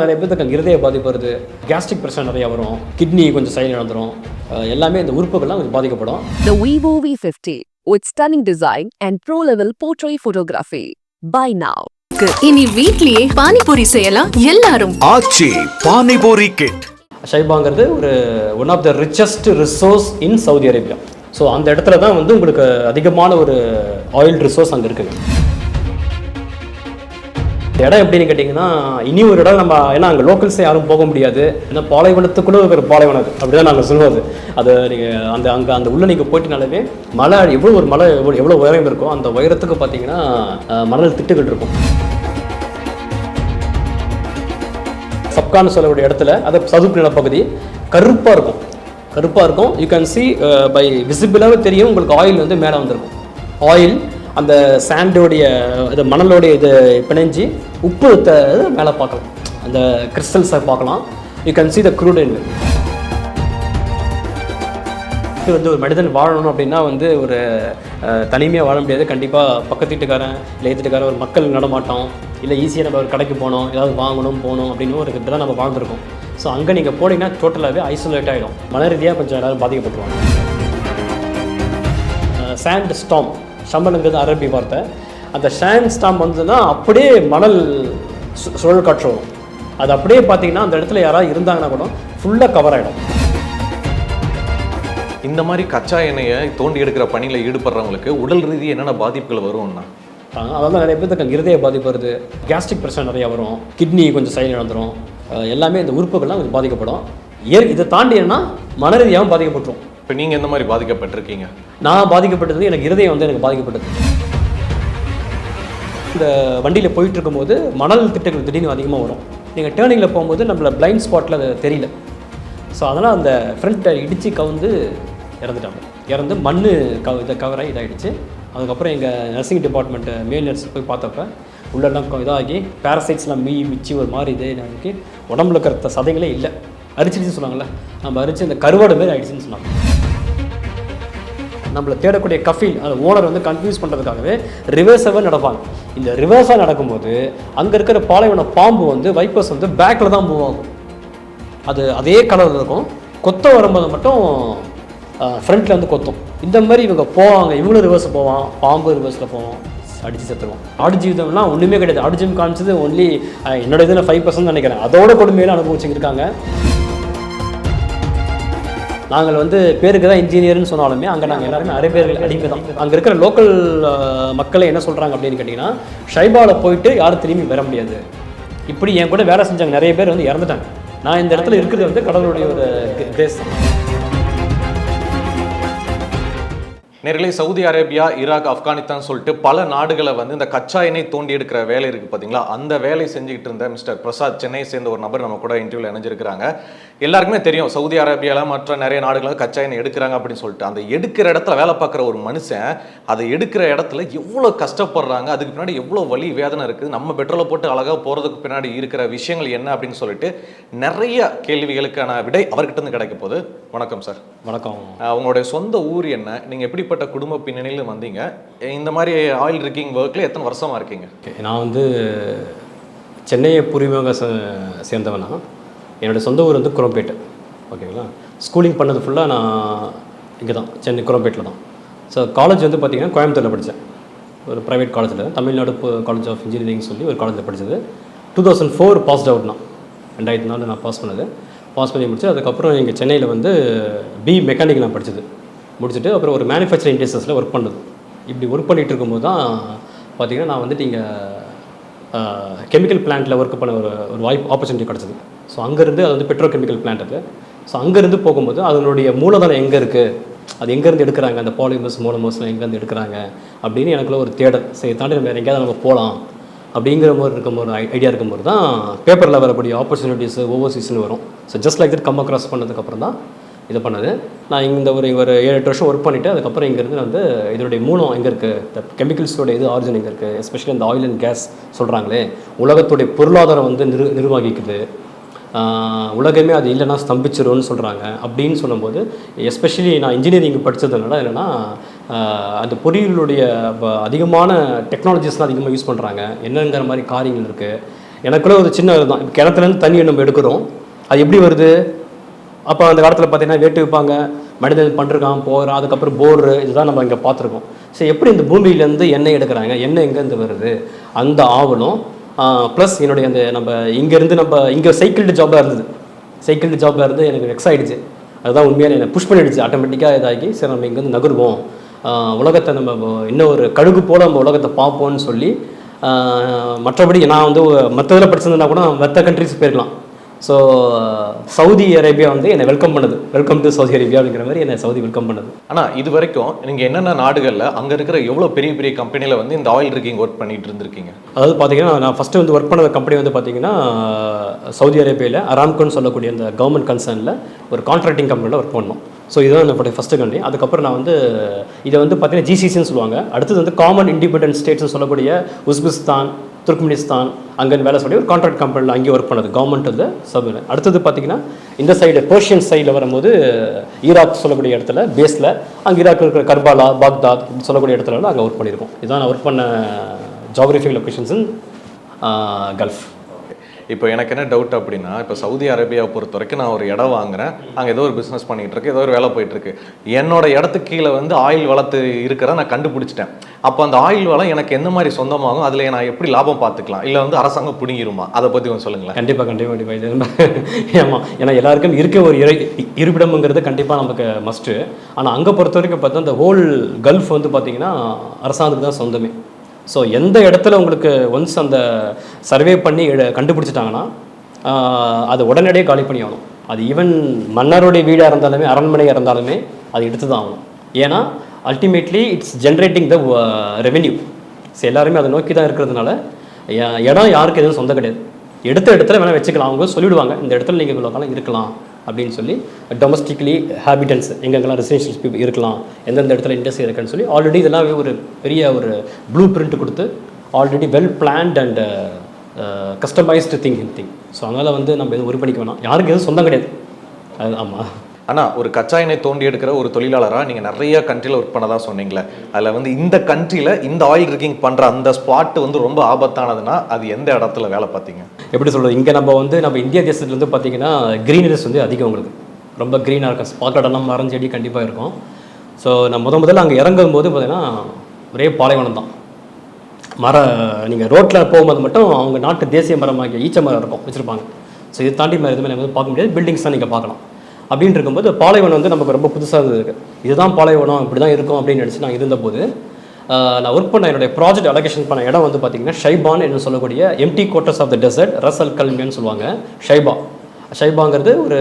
நிறைய பேருக்கு இருதய பாதிப்பு வருது. கேஸ்ட்ரிக் பிரச்சனை நிறைய வரும். கிட்னி கொஞ்சம் செயல் இழந்துரும். எல்லாமே இந்த உறுப்புகள்லாம் கொஞ்சம் பாதிக்கப்படும். The Vivo V50 with stunning design and pro-level portrait photography. Buy now. இனி வீட்லயே பானிபூரி செய்யலாம் எல்லாரும். ஆச்சி பானிபூரி கிட் ஷைபாங்கிறது ஒரு one of the richest resource in Saudi Arabia so அந்த இடத்துல தான் வந்து உங்களுக்கு அதிகமான ஒரு ஆயில் ரிசோர்ஸ் அங்கே இருக்குங்க. இந்த இடம் எப்படின்னு கேட்டிங்கன்னா இனி ஒரு இடம் நம்ம ஏன்னா அங்கே லோக்கல்ஸே யாரும் போக முடியாது. ஏன்னா பாலைவனத்துக்குள்ளே இருக்கிற பாலைவனம் அது. அப்படி தான் நாங்கள் சொல்லுவோம் அது நீங்கள் அந்த அங்கே அந்த உள்ளே நீங்கள் போயிட்டனாலே மலை எவ்வளோ ஒரு மலை எவ்வளோ எவ்வளோ உயரம் இருக்கோ அந்த உயரத்துக்கு பார்த்தீங்கன்னா மணல் திட்டுகள் இருக்கும். சப்கான்னு சொல்லக்கூடிய இடத்துல அது சதுப்பு நிலப்பகுதி கருப்பாக இருக்கும். கருப்பாக இருக்கும். யூ கேன் சி பை விசிபிளாகவே தெரியும். உங்களுக்கு ஆயில் வந்து மேலே வந்திருக்கும். ஆயில் அந்த சாண்டோடைய இது மணலோடைய இது பிணைஞ்சு உப்பு த மேலே பார்க்கலாம். அந்த கிறிஸ்டல்ஸை பார்க்கலாம். You can see the crude in இது வந்து ஒரு மனிதன் வாழணும் அப்படின்னா வந்து ஒரு தனிமையாக வாழ முடியாது. கண்டிப்பாக பக்கத்து வீட்டுக்காரன் இல்லை எதிர்த்துக்காரன் ஒரு மக்கள் நடமாட்டோம் இல்லை ஈஸியாக நம்ம ஒரு கடைக்கு போனோம் ஏதாவது வாங்கணும் போகணும் அப்படின்னு ஒரு இப்படி தான் நம்ம வாழ்ந்துருக்கோம். ஸோ அங்கே நீங்கள் போனீங்கன்னா டோட்டலாகவே ஐசோலேட் ஆகிடும் மன ரீதியாக கொஞ்சம் எல்லோரும் பாதிக்கப்பட்டுருவாங்க. சாண்ட் ஸ்டாம் ஷம்பலுங்கிறது அரபி வார்த்தை. அந்த சாண்ட் ஸ்டாம் வந்ததுன்னா அப்படியே மணல் சு- சுழல் காற்று வரும். அது அப்படியே பார்த்தீங்கன்னா அந்த இடத்துல யாராவது இருந்தாங்கன்னா கூட ஃபுல்லாக கவர் ஆகிடும் இந்த மாதிரி கச்சா எண்ணெயை தோண்டி எடுக்கிற பணியில் ஈடுபடுறவங்களுக்கு உடல் ரீதியாக என்னென்ன பாதிப்புகள் வரும்னா? அதாவது நிறைய பேருக்கு இருதய பாதிப்பு வருது. கேஸ்ட்ரிக் பிரச்சனை நிறைய வரும். கிட்னி கொஞ்சம் செயல் இழந்துரும் அஹ் எல்லாமே இந்த உறுப்புகள்லாம் கொஞ்சம் பாதிக்கப்படும். இயற் இதை தாண்டி என்னன்னா மனரீதியாகவும் பாதிக்கப்பட்டுரும். இப்போ நீங்கள் எந்த மாதிரி பாதிக்கப்பட்டிருக்கீங்க? நான் பாதிக்கப்பட்டது எனக்கு இருதயம் வந்து எனக்கு பாதிக்கப்பட்டது. இந்த வண்டியில் போயிட்டு இருக்கும்போது மணல் திட்டங்கள் திடீர்னு அதிகமாக வரும். நீங்கள் டேர்னிங்கில் போகும்போது நம்மள பிளைண்ட் ஸ்பாட்டில் அது தெரியல. ஸோ அதனால் அந்த ஃப்ரண்ட்டை இடித்து கவுந்து இறந்துட்டாங்க. இறந்து மண் கவ இதை கவராகி இதாகிடுச்சு அதுக்கப்புறம் எங்கள் நர்சிங் டிபார்ட்மெண்ட்டு மேல் நர்ஸ் போய் பார்த்தப்ப உள்ளெல்லாம் இதாகி பேரசைட்ஸ்லாம் மீ மிச்சி ஒரு மாதிரி இது எனக்கு உடம்புல இருக்கிற சதைகளே இல்லை. அரிச்சிடுச்சு சொன்னாங்களே நம்ம அரிச்சு அந்த கருவாடு மாரி ஆகிடுச்சின்னு சொன்னாங்க. நம்மளை தேடக்கூடிய கஃபீல் அந்த ஓனர் வந்து கன்ஃபியூஸ் பண்ணுறதுக்காகவே ரிவர்ஸாகவே நடப்பாங்க. இந்த ரிவர்ஸாக நடக்கும்போது அங்கே இருக்கிற பாலைவன பாம்பு வந்து வைப்பர்ஸ் வந்து பேக்கில் தான் மூவ் அது அதே கலரில் இருக்கும். கொத்த வரும்போது மட்டும் ஃப்ரண்ட்டில் வந்து கொத்தும். இந்த மாதிரி இவங்க போவாங்க. இவங்களும் ரிவர்ஸ் போவான். பாம்பு ரிவர்ஸில் போவான் அடித்து செத்துருவோம். ஆடு ஜீவிதம்லாம் ஒன்றுமே கிடையாது. ஆடு ஜீவம் காமிச்சது ஒன்லி என்னோட இதில் ஃபைவ் பர்சன்ட் நினைக்கிறேன். அதோட கொடுமையில அனுபவிச்சுருக்காங்க நாங்கள் வந்து பேருக்கு தான் இன்ஜினியர்னு சொன்னாலுமே அங்கே நாங்கள் எல்லாருமே அரேபியர்கள் அடிமை தான். அங்கே இருக்கிற லோக்கல் மக்களை என்ன சொல்கிறாங்க அப்படின்னு கேட்டிங்கன்னா ஷைபாவில் போயிட்டு யாரும் திரும்பி வர முடியாது. இப்படி என் கூட வேலை செஞ்சாங்க நிறைய பேர் வந்து இறந்துட்டாங்க. நான் இந்த இடத்துல இருக்கிறது வந்து கடவுளுடைய ஒரு கிரேஸ் நேரிலே சவுதி அரேபியா ஈராக் ஆப்கானிஸ்தான் சொல்லிட்டு பல நாடுகளை வந்து இந்த கச்சா எண்ணெய் தோண்டி எடுக்கிற வேலை இருக்குது பார்த்தீங்களா அந்த வேலை செஞ்சுக்கிட்டு இருந்த மிஸ்டர் பிரசாத் சென்னையை சேர்ந்த ஒரு நபர் நம்ம கூட இன்டர்வியூவில் இணைஞ்சிருக்கிறாங்க. எல்லாருக்குமே தெரியும் சவுதி அரேபியால மற்ற நிறைய நாடுகள் கச்சா எண்ணெய் எடுக்கிறாங்க அப்படின்னு சொல்லிட்டு. அந்த எடுக்கிற இடத்துல வேலை பார்க்குற ஒரு மனுஷன் அதை எடுக்கிற இடத்துல எவ்வளோ கஷ்டப்படுறாங்க அதுக்கு பின்னாடி எவ்வளோ வலி வேதனை இருக்குது நம்ம பெட்ரோலை போட்டு அழகாக போகிறதுக்கு பின்னாடி இருக்கிற விஷயங்கள் என்ன அப்படின்னு சொல்லிட்டு நிறைய கேள்விகளுக்கான விடை அவர்கிட்ட இருந்து கிடைக்க போகுது. வணக்கம் சார். வணக்கம். உங்களுடைய சொந்த ஊர் என்ன? நீங்கள் எப்படிப்பட்ட குடும்ப பின்னணியில் வந்தீங்க? இந்த மாதிரி ஆயில் ரிக்கிங் ஒர்க்கில் எத்தனை வருஷமா இருக்கீங்க? நான் வந்து சென்னையை பூர்வீகமாக சே சேர்ந்தவனா என்னோடய சொந்த ஊர் வந்து குரம்பேட்டு. ஓகேங்களா? ஸ்கூலிங் பண்ணது ஃபுல்லாக நான் இங்கே தான் சென்னை குரம்பேட்டில் தான் ஸோ காலேஜ் வந்து பார்த்திங்கன்னா கோயம்புத்தூரில் படித்தேன் ஒரு ப்ரைவேட் காலேஜில் தமிழ்நாடு காலேஜ் ஆஃப் இன்ஜினியரிங் சொல்லி ஒரு காலேஜில் படித்தது two thousand four passed out நான் ரெண்டாயிரத்தி நாலு நான் பாஸ் பண்ணது. பாஸ் பண்ணி முடிச்சு அதுக்கப்புறம் எங்கள் சென்னையில் வந்து பி மெக்கானிக் நான் படித்தது முடிச்சுட்டு அப்புறம் ஒரு மேனுஃபேக்சரிங் இண்டஸ்ட்ரீஸில் ஒர்க் பண்ணது. இப்படி ஒர்க் பண்ணிகிட்டு இருக்கும்போது தான் பார்த்திங்கன்னா நான் வந்துட்டு இங்கே கெமிக்கல் பிளான்ட்டில் ஒர்க் பண்ண ஒரு ஒரு வாய்ப்பு ஆப்பர்ச்சுனிட்டி கிடச்சிது. ஸோ அங்கேருந்து அது வந்து பெட்ரோ கெமிக்கல் பிளான்ட் அது. ஸோ அங்கேருந்து போகும்போது அதனுடைய மூலதனம் எங்கே இருக்குது அது எங்கேருந்து எடுக்கிறாங்க? அந்த பாலிமர்ஸ் மூலமர்ஸ்லாம் எங்கேருந்து எடுக்கிறாங்க? அப்படின்னு எனக்குள்ள ஒரு தேடல். சரி தாண்டி நம்ம வேறு எங்கேயாவது நம்ம போகலாம் அப்படிங்கிற மாதிரி இருக்கும் ஒரு ஐடியா இருக்கும்போது தான் பேப்பரில் வரக்கூடிய ஆப்பர்ச்சுனிட்டிஸ் ஓவர்சீஸ்னு வரும். So just like that come across பண்ணதுக்கப்புறம் தான் இது பண்ணது. நான் இங்கே இந்த ஒரு ஒரு ஏழு எட்டு வருஷம் ஒர்க் பண்ணிவிட்டு அதுக்கப்புறம் இங்கேருந்து வந்து இதனுடைய மூலம் எங்கே இருக்குது இந்த கெமிக்கல்ஸோட இது ஆரிஜின் எங்கே இருக்குது எஸ்பெஷலி இந்த ஆயில் அண்ட் கேஸ் சொல்கிறாங்களே உலகத்துடைய பொருளாதாரம் வந்து நிரு நிர்வகிக்குது. உலகமே அது இல்லைன்னா ஸ்தம்பிச்சிரும்னு சொல்கிறாங்க அப்படின்னு சொல்லும்போது எஸ்பெஷலி நான் இன்ஜினியரிங் படித்ததுனால என்னென்னா அந்த பொறியியலுடைய அதிகமான டெக்னாலஜிஸ்லாம் அதிகமாக யூஸ் பண்ணுறாங்க என்னங்கிற மாதிரி காரியங்கள் இருக்குது எனக்குள்ளே ஒரு சின்ன தான் இப்போ கிணத்துலேருந்து தண்ணி நம்ம எடுக்கிறோம். அது எப்படி வருது? அப்போ அந்த காலத்தில் பார்த்தீங்கன்னா வேட்டு வைப்பாங்க மனிதன் பண்ணிருக்கான் போகிறான் அதுக்கப்புறம் போர் இதுதான் நம்ம இங்கே பார்த்துருக்கோம். ஸோ எப்படி இந்த பூமியிலேருந்து எண்ணெய் எடுக்கிறாங்க? எண்ணெய் எங்கேருந்து வருது? அந்த ஆவலும் ப்ளஸ் என்னுடைய அந்த நம்ம இங்கேருந்து நம்ம இங்கே சைக்கிள்டு ஜாபாக இருந்தது. சைக்கிள்டு ஜாபாக இருந்து எனக்கு வெக்ஸ் ஆகிடுச்சு அதுதான் உண்மையான என்னை புஷ் பண்ணிடுச்சு. ஆட்டோமேட்டிக்காக இதாகி சரி நம்ம இங்கேருந்து நகருவோம். உலகத்தை நம்ம இன்னும் ஒரு கழுகு போல் நம்ம உலகத்தை பார்ப்போம்னு சொல்லி மற்றபடி நான் வந்து மற்றதில் படிச்சிருந்தேன்னா கூட மற்ற கண்ட்ரிஸ் போயிருக்கலாம். ஸோ சவுதி அரேபியா வந்து என்னை வெல்கம் பண்ணுது. வெல்கம் டு சவுதி அரேபியா அப்படிங்கிற மாதிரி என்னை சவுதி வெல்கம் பண்ணுது. ஆனா இது வரைக்கும் நீங்க என்னென்ன நாடுகள்ல அங்க இருக்கிற எவ்வளவு பெரிய பெரிய கம்பெனில வந்து இந்த ஆயில் ரிக்கிங் ஒர்க் பண்ணிட்டு இருந்திருக்கீங்க? அதாவது பார்த்தீங்கன்னா நான் ஃபஸ்ட்டு வந்து ஒர்க் பண்ண கம்பெனி வந்து பார்த்தீங்கன்னா சவுதி அரேபியாவில் அராம்கோன்னு சொல்லக்கூடிய அந்த கவர்மெண்ட் கன்சர்னில் ஒரு கான்ட்ராக்டிங் கம்பெனியில் ஒர்க் பண்ணோம். ஸோ இதுதான் என்னுடைய ஃபஸ்ட்டு கண்ட்ரி அதுக்கப்புறம் நான் வந்து இதை வந்து பார்த்தீங்கன்னா ஜிசிசின்னு சொல்லுவாங்க. அடுத்தது வந்து காமன் இண்டிபெண்டன்ட் ஸ்டேட்ஸ்னு சொல்லக்கூடிய உஸ்பெஸ்தான் துர்க்மினிஸ்தான் அங்கே வேலை சொல்லி ஒரு கான்ட்ராக்ட் கம்பெனியில் அங்கேயே ஒர்க் பண்ணது. கவர்மெண்ட் வந்து சப் அடுத்தது பார்த்தீங்கன்னா இந்த சைடு பெர்ஷியன் சைடில் வரும்போது ஈராக் சொல்லக்கூடிய இடத்துல பேஸில் அங்கே ஈராக் இருக்கிற கர்பாலா பாக்தாத் இப்படி சொல்லக்கூடிய இடத்துல அங்கே ஒர்க் பண்ணியிருக்கோம். இதுதான் நான் ஒர்க் பண்ண ஜாகிரபிக் லொக்கேஷன்ஸ் இன் கல்ஃப் இப்போ எனக்கு என்ன டவுட் அப்படின்னா இப்போ சவுதி அரேபியாவை பொறுத்த வரைக்கும் நான் ஒரு இடம் வாங்குறேன். அங்கே ஏதோ ஒரு பிஸ்னஸ் பண்ணிகிட்டு இருக்கு ஏதோ ஒரு வேலை போயிட்டுருக்கு. என்னோட இடத்துக்கு கீழே வந்து ஆயில் வளர்த்து இருக்கிற நான் கண்டுபிடிச்சிட்டேன். அப்போ அந்த ஆயில் வளம் எனக்கு எந்த மாதிரி சொந்தமாகும்? அதில் நான் எப்படி லாபம் பார்த்துக்கலாம்? இல்லை வந்து அரசாங்கம் பிடிங்கிருமா? அதை பற்றி கொஞ்சம் சொல்லுங்களேன். கண்டிப்பாக கண்டிப்பாக கண்டிப்பாக இது ரொம்ப ஆமாம் ஏன்னா எல்லாருக்கும் இருக்க ஒரு இறை இருப்பிடம்ங்கிறது கண்டிப்பாக நமக்கு மஸ்ட்டு ஆனால் அங்கே பொறுத்த வரைக்கும் பார்த்தா இந்த ஹோல் கல்ஃப் வந்து பார்த்திங்கன்னா அரசாங்கத்துக்கு தான் சொந்தமே. ஸோ எந்த இடத்துல உங்களுக்கு ஒன்ஸ் அந்த சர்வே பண்ணி கண்டுபிடிச்சிட்டாங்கன்னா அது உடனடியே காலி பண்ணி ஆகணும் அது ஈவன் மன்னருடைய வீடாக இருந்தாலுமே அரண்மனையாக இருந்தாலுமே அது எடுத்து தான் ஆகணும். ஏன்னா ultimately it's generating the revenue so எல்லாருமே அதை நோக்கி தான் இருக்கிறதுனால இடம் யாருக்கு எதுவும் சொந்தம் கிடையாது. எடுத்த இடத்துல வேணால் வச்சுக்கலாம். அவங்க சொல்லிவிடுவாங்க இந்த இடத்துல நீங்கள் இவ்வளோ காலம் இருக்கலாம் அப்படின்னு சொல்லி டொமஸ்டிக்லி ஹேபிட்டன்ஸ் எங்கெங்கெல்லாம் ரெசிடென்ஷியல் பீப்புள் இருக்கலாம் எந்தெந்த இடத்துல இண்டஸ்ட்ரி இருக்குன்னு சொல்லி ஆல்ரெடி இதெல்லாம் ஒரு பெரிய ஒரு ப்ளூ பிரிண்ட் கொடுத்து already well planned and customised thing thing so அதனால் வந்து நம்ம எதுவும் பண்ணிக்க வேணாம். யாருக்கு எதுவும் சொந்தம் கிடையாது. அது ஆமாம் ஆனால் ஒரு கச்சா எண்ணெய் தோண்டி எடுக்கிற ஒரு தொழிலாளராக நீங்கள் நிறைய கண்ட்ரியில் ஒர்க் பண்ணதா சொன்னீங்களே. அதில் வந்து இந்த கண்ட்ரியில் இந்த ஆயில் ரிக்கிங் பண்ணுற அந்த ஸ்பாட் வந்து ரொம்ப ஆபத்தானதுன்னா அது எந்த இடத்துல வேலை பார்த்தீங்க? எப்படி சொல்கிறது இங்கே நம்ம வந்து நம்ம இந்திய தேசத்துல வந்து பார்த்தீங்கன்னா க்ரீனரிஸ் வந்து அதிகம் உங்களுக்கு. ரொம்ப க்ரீனாக இருக்கும். ஸ்பாட் இடம்லாம் மரம் செடி கண்டிப்பாக இருக்கும். ஸோ நான் முத முதல்ல அங்கே இறங்கும் போது பார்த்தீங்கன்னா ஒரே பாலைவனம் தான். மர நீங்கள் ரோட்டில் போகும்போது மட்டும் அவங்க நாட்டு தேசிய மரமாகிய ஈச்ச மரம் இருக்கும் வச்சுருப்பாங்க. ஸோ இது தாண்டி மாதிரி எதுவுமே நம்ம வந்து பார்க்க முடியாது. பில்டிங்ஸ் தான் நீங்கள் பார்க்கலாம். அப்படின்னு இருக்கும்போது பாலைவனம் வந்து நமக்கு ரொம்ப புதுசாக இருந்தது. இதுதான் பாலைவனம் இப்படி தான் இருக்கும் அப்படின்னு நினச்சி நான் இருந்தபோது நான் ஒர்க் பண்ண என்னுடைய ப்ராஜெக்ட் அலோகேஷன் பண்ண இடம் வந்து பார்த்தீங்கன்னா ஷைபான் என்று சொல்லக்கூடிய empty quarters of the desert Russell கல்மின்னு சொல்லுவாங்க ஷைபா. ஷைபாங்கிறது ஒரு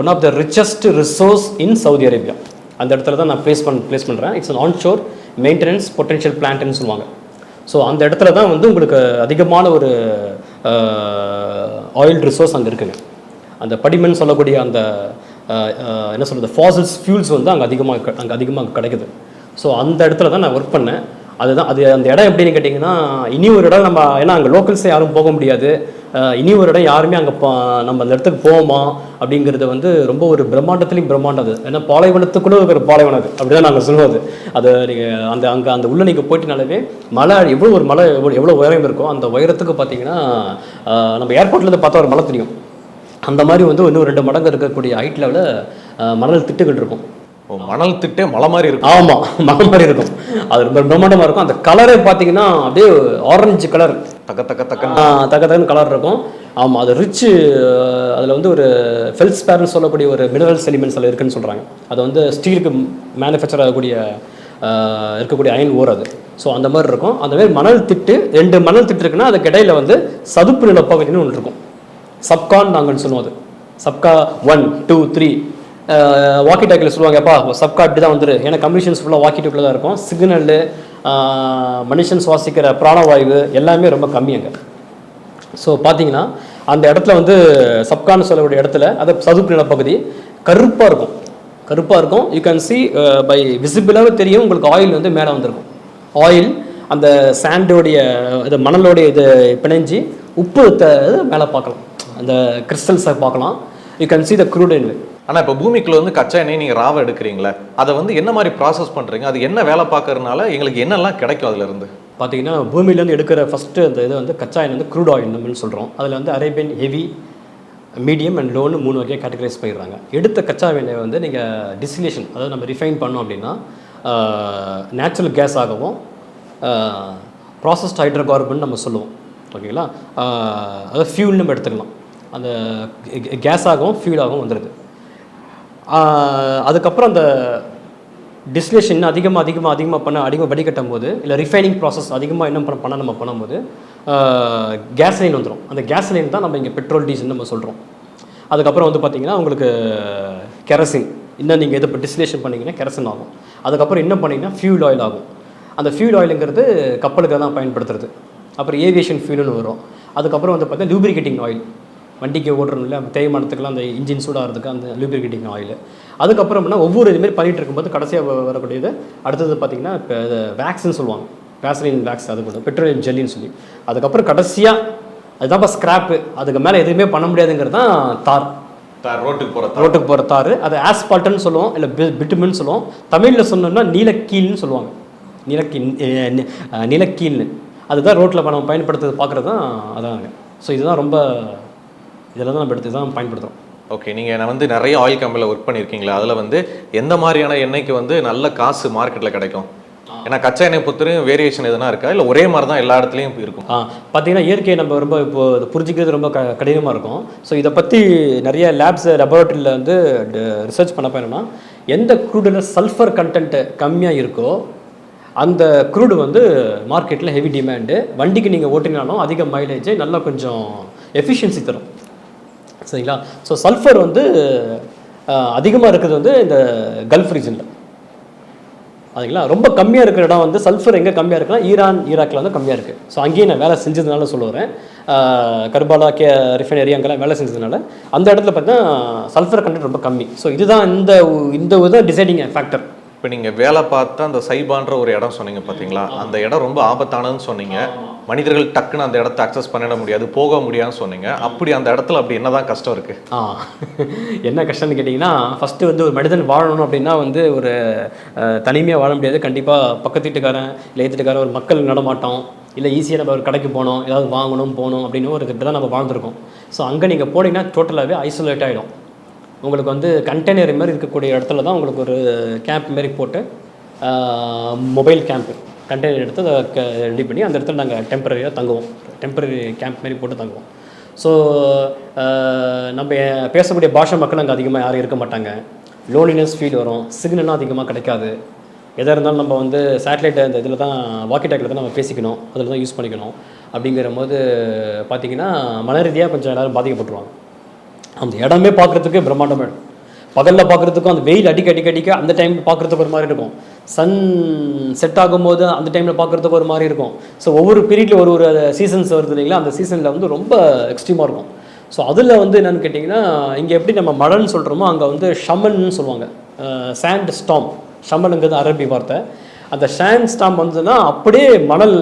one of the richest resource in Saudi Arabia அந்த இடத்துல தான் நான் ப்ளேஸ் பண்ண ப்ளேஸ் பண்ணுறேன் it's an onshore maintenance potential பிளான்ட்னு சொல்லுவாங்க. ஸோ அந்த இடத்துல தான் வந்து உங்களுக்கு அதிகமான ஒரு ஆயில் ரிசோர்ஸ் அங்கே இருக்குங்க. அந்த படிமன் சொல்லக்கூடிய அந்த என்ன சொல்கிறது ஃபாசில்ஸ் ஃபியூல்ஸ் வந்து அங்கே அதிகமாக அங்கே அதிகமாக கிடைக்குது. ஸோ அந்த இடத்துல தான் நான் ஒர்க் பண்ணேன். அதுதான் அது அந்த இடம் எப்படின்னு கேட்டிங்கன்னா இனி ஒரு இடம் நம்ம ஏன்னா அங்கே லோக்கல்ஸே யாரும் போக முடியாது. இனி ஒரு இடம் யாருமே அங்கே நம்ம அந்த இடத்துக்கு போவோமா அப்படிங்கிறது வந்து ரொம்ப ஒரு பிரம்மாண்டத்துலேயும் பிரம்மாண்டம் அது. ஏன்னா பாலைவனத்துக்குள்ள இருக்கிற பாலைவனம் அது. அப்படி தான் நாங்கள் சொல்லுவது. அது நீங்கள் அந்த அங்கே அந்த உள்ளே நீங்கள் போயிட்டனாலே மலை எவ்வளோ ஒரு மலை எவ்வளோ எவ்வளோ உயரம் இருக்கோ அந்த உயரத்துக்கு பார்த்தீங்கன்னா நம்ம ஏர்போர்ட்லேருந்து பார்த்தா ஒரு மலை தெரியும். அந்த மாதிரி வந்து இன்னும் ரெண்டு மடங்கு இருக்கக்கூடிய ஹைட் லெவலில் மணல் திட்டுகள் இருக்கும். மணல் திட்டே மலை மாதிரி இருக்கும். ஆமாம் மலை மாதிரி இருக்கும். அது ரொம்ப பிரம்மாண்டமாக இருக்கும். அந்த கலரே பார்த்தீங்கன்னா அப்படியே ஆரஞ்சு கலர் தக்க தக்க தக்க தக்க தக்கன்னு கலர் இருக்கும். ஆமாம் அது ரிச்சு அதில் வந்து ஒரு ஃபெல்ஸ்பேர்னு சொல்லக்கூடிய ஒரு மினரல்ஸ் எலிமெண்ட்ஸ் அதில் இருக்குன்னு சொல்கிறாங்க அது வந்து ஸ்டீலுக்கு மேனுஃபேக்சர் ஆகக்கூடிய இருக்கக்கூடிய அயன் ஓர் அது. ஸோ அந்த மாதிரி இருக்கும். அந்த மாதிரி மணல் திட்டு ரெண்டு மணல் திட்டு இருக்குன்னா அதுக்கு இடையில வந்து சதுப்பு நிலப்பகுதின்னு ஒன்று இருக்கும். சப்கான் நாங்கள்னு சொல்லுவோம் அது. சப்கா ஒன் டூ த்ரீ வாக்கி டாக்கில் சொல்லுவாங்கப்பா சப்காட்டு சப்கா தான் வந்துரு. ஏன்னா கம்யூனிஷன்ஸ் ஃபுல்லாக வாக்கி டாக்கில் தான் இருக்கும். சிக்னல்லு மனுஷன் சுவாசிக்கிற பிராணவாயு எல்லாமே ரொம்ப கம்மி அங்கே. ஸோ பார்த்தீங்கன்னா அந்த இடத்துல வந்து சப்கான்னு சொல்லக்கூடிய இடத்துல அது சதுப்பு நிலப்பகுதி கருப்பாக இருக்கும். கருப்பாக இருக்கும். யூ கேன் சி பை விசிபிளாக தெரியும் உங்களுக்கு ஆயில் வந்து மேலே வந்திருக்கும். ஆயில் அந்த சாண்டோடைய இது மணலோடைய இது பிணைஞ்சி உப்பு மேலே பார்க்கலாம். அந்த கிறிஸ்டல்ஸை பார்க்கலாம். You can see the crude in ஆனா இப்போ பூமிக்குள்ள வந்து கச்சா எண்ணெய் நீங்க ராவ எடுக்கிறீங்களே அதை வந்து என்ன மாதிரி ப்ராசஸ் பண்றீங்க? அது என்ன வேலை பார்க்கறதுனால எங்களுக்கு என்னெல்லாம் கிடைக்கும் அதுல இருந்து பார்த்தீங்கன்னா பூமியிலேருந்து எடுக்கிற ஃபஸ்ட்டு அந்த இது வந்து கச்சா எண்ணெய் வந்து க்ரூட் ஆயில் நம்மள்னு சொல்கிறோம் அதில் வந்து அரேபியன் ஹெவி மீடியம் அண்ட் லோன்னு மூணு வகையாக கேட்டகரைஸ் பண்ணிடுறாங்க. எடுத்த கச்சா எண்ணெயை வந்து நீங்கள் டிஸ்டிலேஷன் அதாவது நம்ம ரிஃபைன் பண்ணோம் அப்படின்னா நேச்சுரல் கேஸ் ஆகவும் ப்ராசஸ்ட் ஹைட்ரோகார்பன் நம்ம சொல்லுவோம். ஓகேங்களா? அதாவது ஃபியூல் நம்ம எடுத்துக்கலாம். அந்த கேஸாகவும் ஃபியூலாகவும் வந்துடுது அதுக்கப்புறம் அந்த டிஸ்லேஷன் அதிகமாக அதிகமாக அதிகமாக பண்ண அதிகமாக வடிகட்டும் போது இல்லை ரிஃபைனிங் ப்ராசஸ் அதிகமாக என்ன பண்ண பண்ண நம்ம பண்ணும்போது கேஸ் லைன் வந்துடும் அந்த கேஸ் லைன் தான் நம்ம இங்கே பெட்ரோல் டீசல் நம்ம சொல்கிறோம் அதுக்கப்புறம் வந்து பார்த்தீங்கன்னா உங்களுக்கு கெரசின் இன்னும் நீங்கள் எது இப்போ டிஸ்லேஷன் பண்ணிங்கன்னா கெரசின் ஆகும். அதுக்கப்புறம் என்ன பண்ணிங்கன்னா ஃபியூல் ஆயில் ஆகும். அந்த ஃபியூல் ஆயிலுங்கிறது கப்பலுக்கு தான் பயன்படுத்துறது. அப்புறம் ஏவியேஷன் ஃபியூல்னு வரும். அதுக்கப்புறம் வந்து பார்த்தீங்கன்னா லூப்ரிகேட்டிங் ஆயில் வண்டிக்கு ஓட்டுறோம் இல்லை தேய்மானத்துக்குலாம் அந்த இன்ஜின் சூடாகிறதுக்கு அந்த லூப்ரிகேட்டிங் ஆயில் அதுக்கப்புறம் என்ன? ஒவ்வொரு இதுமாரி பண்ணிட்டு இருக்கும்போது கடைசியாக வரக்கூடியது அடுத்தது பார்த்தீங்கன்னா இப்போ இது வேக்ஸ்ன்னு சொல்லுவாங்க. வேக்சின் வேக்ஸ் அது கூட பெட்ரோலியம் ஜெல்லின்னு சொல்லி. அதுக்கப்புறம் கடைசியாக அதுதான் ஸ்கிராப்பு அதுக்கு மேலே எதுவுமே பண்ண முடியாதுங்கிறது தான் தார். தார் ரோட்டுக்கு தார். ரோட்டுக்கு போகிற தார். அது ஆஸ்பால்ட்டுன்னு சொல்லுவோம் இல்லை பிட்டுமின்னு சொல்லுவோம். தமிழில் சொன்னோம்னா நீலக்கீல்னு சொல்லுவாங்க. நீலக்கீல் அஹ் நி- அஹ் நிலக்கீல்னு. அதுதான் ரோட்டில் நம்ம பயன்படுத்துறது பார்க்குறது தான் அதாங்க. ஸோ இதுதான் ரொம்ப இதில் தான் நம்ம எடுத்து தான் பயன்படுத்துகிறோம் ஓகே நீங்க நான் வந்து நிறைய ஆயில் கம்பெனியில் ஒர்க் பண்ணியிருக்கீங்களா அதுல வந்து எந்த மாதிரியான எண்ணெய்க்கு வந்து நல்ல காசு மார்க்கெட்ல கிடைக்கும்? ஏன்னா கச்சா எண்ணெய் பொறுத்தவரையும் வேரியேஷன் எதுனா இருக்கா? இல்ல ஒரே மாதிரி தான் எல்லா இடத்துலையும் இருக்கும்? ஆ பார்த்தீங்கன்னா இயற்கையை நம்ம ரொம்ப இப்போ இது புரிஞ்சிக்கிறது ரொம்ப க கடினமாக இருக்கும். ஸோ இதை பற்றி நிறைய லேப்ஸ் லெபரட்டரியில் வந்து ரிசர்ச் பண்ணப்போ என்னன்னா எந்த க்ரூடில் சல்ஃபர் கண்டென்ட் கம்மியாக இருக்கோ அந்த க்ரூடு வந்து மார்க்கெட்டில் ஹெவி டிமாண்டு வண்டிக்கு நீங்கள் ஓட்டினாலும் அதிக மைலேஜ் நல்லா கொஞ்சம் எஃபிஷியன்சி தரும். சரிங்களா? ஸோ சல்ஃபர் வந்து அதிகமாக இருக்கிறது வந்து இந்த கல்ஃப் ரீஜனில் அதுங்களா ரொம்ப கம்மியாக இருக்கிற இடம் வந்து சல்ஃபர் எங்கே கம்மியாக இருக்குன்னா ஈரான் ஈராக்கில் வந்து கம்மியாக இருக்குது ஸோ அங்கேயும் நான் வேலை செஞ்சதுனால சொல்ல வரேன். ஆஹ் கர்பாலா கே ரிஃபைனரி அங்கெல்லாம் வேலை செஞ்சதுனால. அந்த இடத்துல பார்த்தீங்கன்னா சல்ஃபர் கண்டென்ட் ரொம்ப கம்மி. ஸோ இதுதான் இந்த இந்த இது டிசைடிங் ஃபேக்டர் இப்போ நீங்க வேலை பார்த்த அந்த சைபான்ற ஒரு இடம் சொன்னீங்க பாத்தீங்களா? அந்த இடம் ரொம்ப ஆபத்தானதுன்னு சொன்னீங்க. மனிதர்கள் டக்குன்னு அந்த இடத்த அக்சஸ் பண்ணிட முடியாது போக முடியாதுன்னு சொன்னீங்க. அப்படி அந்த இடத்துல அப்படி என்னதான் கஷ்டம் இருக்குது ஆ என்ன கஷ்டம்னு கேட்டிங்கன்னா ஃபஸ்ட்டு வந்து ஒரு மனிதன் வாழணும் அப்படின்னா வந்து ஒரு தனிமையாக வாழ முடியாது. கண்டிப்பாக பக்கத்து வீட்டுக்காரன் இல்லை எதிர்த்து ஒரு மக்கள் நடமாட்டோம் இல்லை ஈஸியாக நம்ம ஒரு கடைக்கு போகணும் ஏதாவது வாங்கணும் போகணும் அப்படின்னு ஒரு கிட்ட தான் நம்ம வாழ்ந்துருக்கோம். ஸோ அங்கே நீங்கள் போனீங்கன்னா டோட்டலாகவே ஐசோலேட் ஆகிடும் உங்களுக்கு வந்து கண்டெய்னர் மாதிரி இருக்கக்கூடிய இடத்துல தான் உங்களுக்கு ஒரு கேம்ப் மாதிரி போட்டு மொபைல் கேம்ப்பு கண்டெய்னர் எடுத்து அதை ரெடி பண்ணி அந்த இடத்துல நாங்கள் டெம்பரரியாக தங்குவோம். டெம்பரரி கேம்ப் மாதிரி போட்டு தங்குவோம். ஸோ நம்ம பேசக்கூடிய பாஷை மக்கள் அங்கே அதிகமாக யாரும் இருக்க மாட்டாங்க. லோனினஸ் ஃபீல் வரும். சிக்னலும் அதிகமாக கிடைக்காது. எதாக இருந்தாலும் நம்ம வந்து சேட்டலைட் அந்த இதில் தான் வாக்கி டாக்கில் தான் நம்ம பேசிக்கணும். அதில் தான் யூஸ் பண்ணிக்கணும். அப்படிங்கிற போது மன ரீதியாக கொஞ்சம் எல்லோரும் பாதிக்கப்பட்டுருவாங்க. அந்த இடமே பார்க்குறதுக்கு பிரம்மாண்டமாக பகலில் பார்க்குறதுக்கும் அந்த வெயில் அடிக்க அடிக்க அடிக்க அந்த டைம் பார்க்குறதுக்கு ஒரு மாதிரி இருக்கும். சன் செட் ஆகும்போது அந்த டைமில் பார்க்குறதுக்கு ஒரு மாதிரி இருக்கும். ஸோ ஒவ்வொரு பீரியடில் ஒரு ஒரு சீசன்ஸ் வருது இல்லைங்களா? அந்த சீசனில் வந்து ரொம்ப எக்ஸ்ட்ரீமாக இருக்கும். ஸோ அதில் வந்து என்னென்னு கேட்டிங்கன்னா இங்கே எப்படி நம்ம மழைன்னு சொல்கிறோமோ அங்கே வந்து ஷமன் சொல்லுவாங்க. சாண்ட் ஸ்டாம் ஷமனுங்கிறது அரபி வார்த்தை. அந்த சாண்ட் ஸ்டாம் வந்ததுன்னா அப்படியே மணல்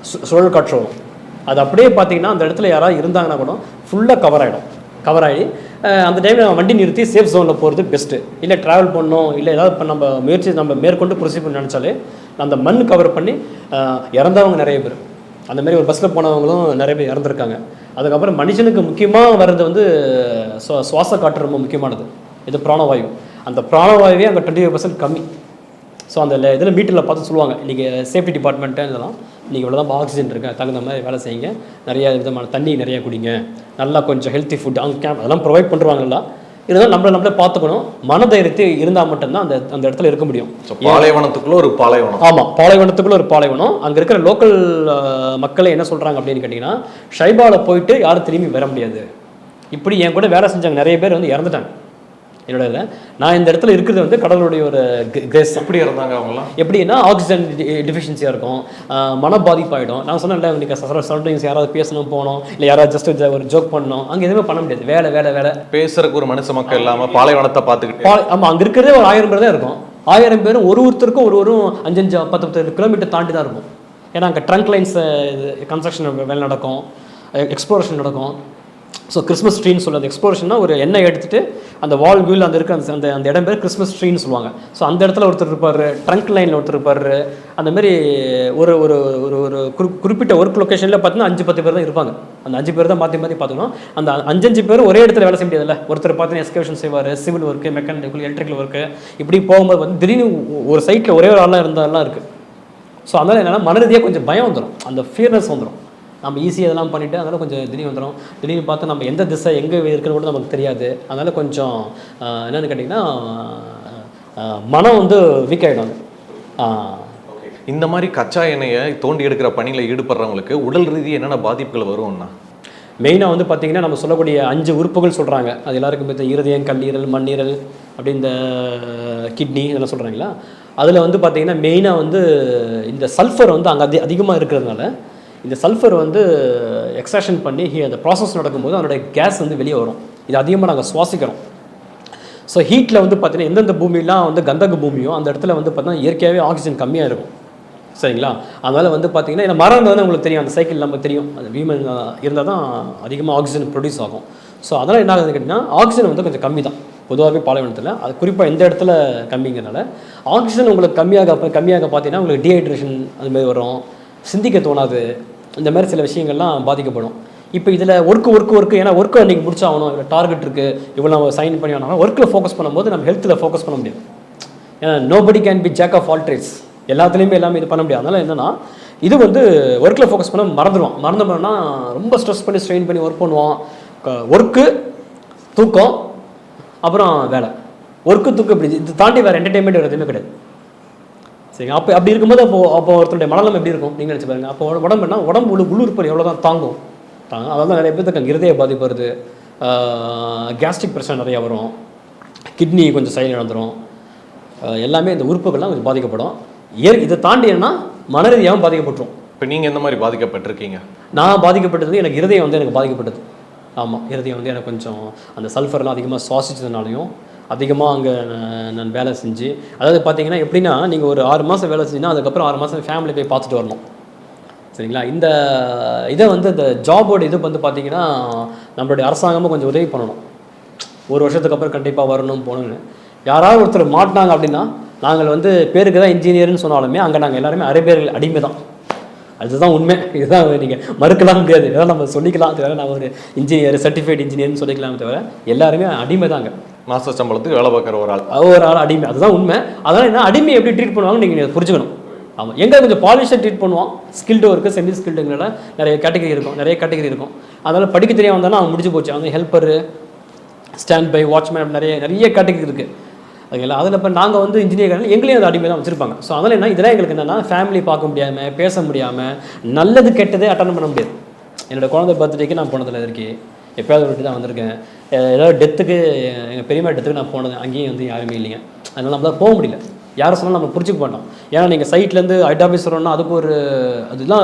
சு- சுழல் காற்று வரும். அது அப்படியே பார்த்தீங்கன்னா அந்த இடத்துல யாராவது இருந்தாங்கன்னா கூட ஃபுல்லாக கவர் ஆகிடும் கவர் ஆகி அந்த டைமில் வண்டி நிறுத்தி சேஃப் ஜோனில் போகிறது பெஸ்ட்டு இல்லை ட்ராவல் பண்ணணும் இல்லை ஏதாவது இப்போ நம்ம முயற்சி நம்ம மேற்கொண்டு ப்ரொசீட் பண்ணி நினச்சாலே அந்த மண் கவர் பண்ணி இறந்தவங்க நிறைய பேர். அந்த மாதிரி ஒரு பஸ்ஸில் போனவங்களும் நிறைய பேர் இறந்துருக்காங்க. அதுக்கப்புறம் மனுஷனுக்கு முக்கியமாக வர்றது வந்து சுவா- சுவாச காற்று ரொம்ப முக்கியமானது. இது பிராணவாயு. அந்த பிராணவாயுவே அங்கே டுவெண்ட்டி பர்சன்ட் கம்மி. ஸோ அந்த இதில் மீட்டரில் பார்த்து சொல்லுவாங்க இன்றைக்கி சேஃப்டி டிபார்ட்மெண்ட்டு இதெல்லாம். நீங்கள் இவ்வளோ தான் ஆக்சிஜன் இருக்கு. தகுந்த மாதிரி வேலை செய்யுங்க. நிறைய விதமான தண்ணி நிறைய குடிங்க. நல்லா கொஞ்சம் ஹெல்த்தி ஃபுட் அங்கே கேம்ப் அதெல்லாம் ப்ரொவைட் பண்ணுறாங்கல்ல இருந்தாலும் நம்மளை நம்மளே பார்த்துக்கணும். மனதைரியத்தை இருந்தால் மட்டும்தான் அந்த அந்த இடத்துல இருக்க முடியும். பாலைவனத்துக்குள்ள ஒரு பாலைவனம். ஆமாம் பாலைவனத்துக்குள்ள ஒரு பாலைவனம். அங்கே இருக்கிற லோக்கல் மக்களே என்ன சொல்கிறாங்க அப்படின்னு கேட்டிங்கன்னா ஷைபாவில் போயிட்டு யாரும் திரும்பி வர முடியாது. இப்படி என் கூட வேலை செஞ்சாங்க நிறைய பேர் வந்து இறந்துட்டாங்க. என்னோட இதில். நான் இந்த இடத்துல இருக்கிறது வந்து கடவுளுடைய ஒரு கிரேஸ் எப்படி இருந்தாங்க அவங்கலாம் எப்படின்னா ஆக்சிஜன் டிஃபிஷியன்சியாக இருக்கும். மன பாதிப்பாயிடும். நான் சொன்னேன்ல இன்னைக்கு சரௌண்டிங்ஸ் யாராவது பேசணும் போகணும் இல்லை யாராவது ஜஸ்ட் ஒரு ஜோக் பண்ணணும் அங்கே எதுவுமே பண்ண முடியாது. வேலை வேலை வேலை. பேசுறதுக்கு ஒரு மனுஷ மக்கள் இல்லாம பாலைவனத்தை பார்த்துக்கிட்டு. பா- ஆமா அங்க இருக்கிறதே ஒரு ஆயிரம் பேர் தான் இருக்கும். ஆயிரம் பேரும் ஒரு ஒருத்தருக்கும் ஒரு ஒரு அஞ்சஞ்சு பத்து பத்து கிலோமீட்டர் தாண்டி தான் இருக்கும். ஏன்னா அங்கே ட்ரங்க் லைன்ஸ் கன்ஸ்ட்ரக்ஷன் வேலை நடக்கும். எக்ஸ்ப்ளோரேஷன் நடக்கும். ஸோ கிறிஸ்மஸ் ட்ரீன்னு சொல்ல அந்த எக்ஸ்ப்ளோரேஷன்னா ஒரு எண்ணெய் எடுத்துட்டு அந்த வால் வியூவில் அந்த இருக்க அந்த அந்த அந்த இடம் பேர் கிறிஸ்மஸ் ட்ரீன்னு சொல்லுவாங்க. ஸோ அந்த இடத்துல ஒருத்தர் இருப்பார் ட்ரங்க் லைனில் ஒருத்தர் இருப்பார். அந்த மாதிரி ஒரு ஒரு ஒரு ஒரு குறி குறிப்பிட்ட ஒர்க் லொக்கேஷனில் பார்த்தீங்கன்னா அஞ்சு பத்து பேர் தான் இருப்பாங்க. அந்த அஞ்சு பேர் தான் மாற்றி மாற்றி பார்த்துக்கணும் அந்த அஞ்சஞ்சு பேர் ஒரே இடத்துல வேலை செய்ய முடியாதுல்ல. ஒருத்தர் பார்த்தீங்கன்னா எஸ்கேஷன் செய்வார் civil work mechanical electrical work இப்படி போகும்போது வந்து திடீர்னு ஒரு சைட்டில் ஒரே ஒரு ஆளாக இருந்தாலாம் இருக்குது ஸோ அதனால் என்னென்னா மனரீதியாக கொஞ்சம் பயம் வந்துடும் அந்த ஃபியர்னஸ் வந்துடும் நம்ம ஈஸியாக இதெல்லாம் பண்ணிவிட்டு அதனால் கொஞ்சம் திடீர்னு வந்துடும் திடீர்னு பார்த்து நம்ம எந்த திசை எங்கே இருக்குன்னு கூட நமக்கு தெரியாது. அதனால் கொஞ்சம் என்னன்னு கேட்டிங்கன்னா மனம் வந்து வீக் ஆகிடும் இந்த மாதிரி கச்சா எண்ணெயை தோண்டி எடுக்கிற பணியில் ஈடுபடுறவங்களுக்கு உடல் ரீதி என்னென்ன பாதிப்புகள் வரும்னா மெயினாக வந்து பார்த்திங்கன்னா நம்ம சொல்லக்கூடிய அஞ்சு உறுப்புகள் சொல்கிறாங்க அது எல்லாருக்கும் இந்த இருதயம் கல்லீரல் மண்ணீரல் அப்படி இந்த கிட்னி இதெல்லாம் சொல்கிறாங்களா அதில் வந்து பார்த்திங்கன்னா மெயினாக வந்து இந்த சல்ஃபர் வந்து அங்கே அதி அதிகமாக இருக்கிறதுனால இந்த சல்ஃபர் வந்து எக்ஸ்ட்ராக்ஷன் பண்ணி அந்த ப்ராசஸ் நடக்கும்போது அதனுடைய கேஸ் வந்து வெளியே வரும். இது அதிகமாக நாங்கள் சுவாசிக்கிறோம். ஸோ ஹீட்டில் வந்து பார்த்தீங்கன்னா எந்தெந்த பூமியெலாம் வந்து கந்தக பூமியோ அந்த இடத்துல வந்து பார்த்தீங்கன்னா இயற்கையாகவே ஆக்சிஜன் கம்மியாக இருக்கும். சரிங்களா? அதனால் வந்து பார்த்தீங்கன்னா இந்த மரம் இருந்தால் உங்களுக்கு தெரியும். அந்த சைக்கிள் நமக்கு தெரியும். அந்த வீமன் இருந்தால் தான் அதிகமாக ஆக்சிஜன் ப்ரொடியூஸ் ஆகும். ஸோ அதனால் என்ன ஆகுதுன்னு கேட்டிங்கன்னா ஆக்சிஜன் வந்து கொஞ்சம் கம்மி தான். பொதுவாகவே பாலைவனத்தில். அது குறிப்பாக எந்த இடத்துல கம்மிங்கிறனால ஆக்சிஜன் உங்களுக்கு கம்மியாக கம்மியாக பார்த்தீங்கன்னா உங்களுக்கு டீஹைட்ரேஷன் அதுமாதிரி வரும். சிந்திக்க தோணாது. இந்த மாதிரி சில விஷயங்கள்லாம் பாதிக்கப்படும். இப்போ இதில் ஒர்க்கு ஒர்க்கு ஒர்க்கு ஏன்னா ஒர்க்கு அன்றைக்கி முடிச்சாகணும். இல்லை டார்கெட் இருக்குது இவ்வளோ நம்ம சைன் பண்ணி ஆனாலும் ஒர்க்கில் ஃபோக்கஸ் பண்ணும்போது நம்ம ஹெல்த்தில் ஃபோக்கஸ் பண்ண முடியாது. ஏன்னா nobody can be jack of all trades எல்லாத்துலேயுமே எல்லாமே இது பண்ண முடியாது. அதனால் என்னென்னா இது வந்து ஒர்க்கில் ஃபோக்கஸ் பண்ண மறந்துடுவோம். மறந்துட்டோம்னா ரொம்ப ஸ்ட்ரெஸ் பண்ணி ஸ்ட்ரெயின் பண்ணி ஒர்க் பண்ணுவோம். ஒர்க்கு தூக்கம் அப்புறம் வேலை. ஒர்க்கு தூக்கம் இப்படி இது தாண்டி வேறு என்டர்டைன்மெண்ட் எதுவுமே கிடையாது. சரிங்க. அப்போ அப்படி இருக்கும்போது அப்போ அப்போ ஒருத்தருடைய மனநலம் எப்படி இருக்கும்? நீங்கள் நினச்சி பாருங்க. அப்போ உடம்புனா உடம்பு உள்ள உள்ளுறுப்பு எவ்வளோ தான் தாங்கும். தாங்கும் அதாவது நிறைய அங்கே இருதய பாதிப்பு வருது. கேஸ்ட்ரிக் பிரச்சனை நிறையா வரும். கிட்னி கொஞ்சம் செயல் இழந்துரும். ஆஹ் எல்லாமே இந்த உறுப்புகள்லாம் கொஞ்சம் பாதிக்கப்படும். ஏ இதை தாண்டி என்னன்னா மனரீதியாகவும் பாதிக்கப்பட்டுரும். இப்போ நீங்கள் எந்த மாதிரி பாதிக்கப்பட்டிருக்கீங்க? நான் பாதிக்கப்பட்டது எனக்கு இருதயம் வந்து எனக்கு பாதிக்கப்பட்டது. ஆமாம் இருதயம் வந்து எனக்கு கொஞ்சம் அந்த சல்ஃபர்லாம் அதிகமாக சுவாசிச்சதுனாலையும் அதிகமாக அங்கே நான் வேலை செஞ்சு அதாவது பார்த்தீங்கன்னா எப்படின்னா நீங்கள் ஒரு ஆறு மாதம் வேலை செஞ்சுன்னா அதுக்கப்புறம் ஆறு மாதம் ஃபேமிலி போய் பார்த்துட்டு வரணும். சரிங்களா? இந்த இதை வந்து இந்த ஜாபோட இது வந்து பார்த்தீங்கன்னா நம்மளுடைய அரசாங்கமும் கொஞ்சம் உதவி பண்ணணும். ஒரு வருஷத்துக்கு அப்புறம் கண்டிப்பாக வரணும் போகணுன்னு யாராவது ஒருத்தர் மாட்டினாங்க அப்படின்னா நாங்கள் வந்து பேருக்கு தான் இன்ஜினியர்னு சொன்னாலுமே அங்கே நாங்கள் எல்லாருமே அரேபியர்கள் அடிமை தான் அதுதான் உண்மை. இதுதான் நீங்கள் மறுக்கலாம் முடியாது. இதெல்லாம் நம்ம சொல்லிக்கலாம். தவிர நான் ஒரு இன்ஜினியர் சர்டிஃபைட் இன்ஜினியர்னு சொல்லிக்கலாம் தவிர எல்லாருமே அடிமை தாங்க மாச சம்பளத்துக்கு வேலை பார்க்குற ஒரு ஆள். ஒரு ஆள் அடிமை. அதுதான் உண்மை. அதனால் என்ன? அடிமை எப்படி ட்ரீட் பண்ணுவாங்க நீங்கள் புரிஞ்சுக்கணும். ஆமாம் எங்கே கொஞ்சம் பாலிஷாக ட்ரீட் பண்ணுவோம்? ஸ்கில்டு ஒர்க்கு செமி ஸ்கில்டுங்கள நிறைய கேட்டகரி இருக்கும். நிறைய கேட்டகரி இருக்கும். அதனால் படிக்க தெரியாம வந்தாலும் அவன் முடிஞ்சு போச்சு. அவங்க ஹெல்ப்பரு ஸ்டாண்ட் பை வாட்ச்மேன் நிறைய நிறைய கேட்டகரி இருக்குது ஓகேங்களா அதில் இப்போ நாங்கள் வந்து இன்ஜினியர் எங்களையும் அது அடிமை தான் வச்சுருப்பாங்க. ஸோ அதனால் என்ன? இதெல்லாம் எங்களுக்கு என்னென்னா ஃபேமிலி பார்க்க முடியாமல் பேச முடியாமல் நல்லது கெட்டதே அட்டன் பண்ண முடியாது. என்னோட குழந்தை பர்த்டேக்கு நான் போனதில்லை இருக்கே எப்பயாவது ஒரு தான் வந்திருக்கேன். ஏதாவது டெத்துக்கு எங்கள் பெரியம்மா டெத்துக்கு நான் போனது அங்கேயும் வந்து யாருமே இல்லைங்க. அதனால் நம்மளால் போக முடியல. யாரை சொன்னாலும் நம்ம புரிஞ்சுக்க மாட்டோம். ஏன்னா நீங்கள் சைட்லேருந்து ஹெட் ஆஃபீஸ் வரணும்னா அதுக்கு ஒரு அதெல்லாம்